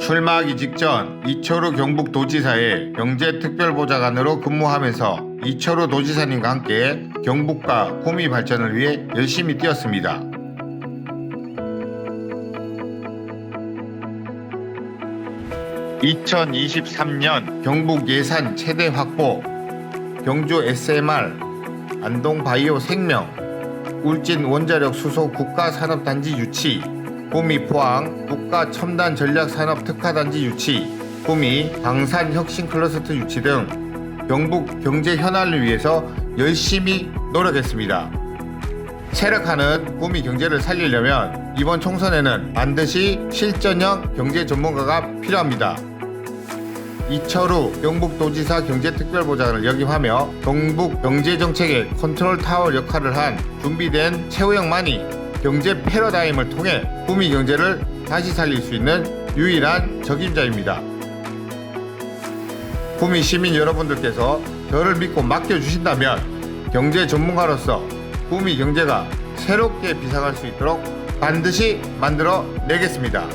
출마하기 직전 이철우 경북도지사의 경제특별보좌관으로 근무하면서 이철우 도지사님과 함께 경북과 구미 발전을 위해 열심히 뛰었습니다. (2023년) 경북 예산 최대 확보 경주 SMR 안동 바이오 생명 울진 원자력 수소 국가산업단지 유치 구미 포항 국가 첨단 전략 산업 특화단지 유치 구미 방산 혁신 클러스터 유치 등 경북 경제 현안을 위해서 열심히 노력했습니다. 체력하는 구미 경제를 살리려면 이번 총선에는 반드시 실전형 경제 전문가가 필요합니다. 이철우 경북도지사 경제특별보좌관을 역임하며 경북 경제정책의 컨트롤 타워 역할을 한 준비된 최우영만이 경제 패러다임을 통해 구미 경제를 다시 살릴 수 있는 유일한 적임자입니다. 구미 시민 여러분들께서 저를 믿고 맡겨주신다면 경제 전문가로서 구미 경제가 새롭게 비상할 수 있도록 반드시 만들어 내겠습니다.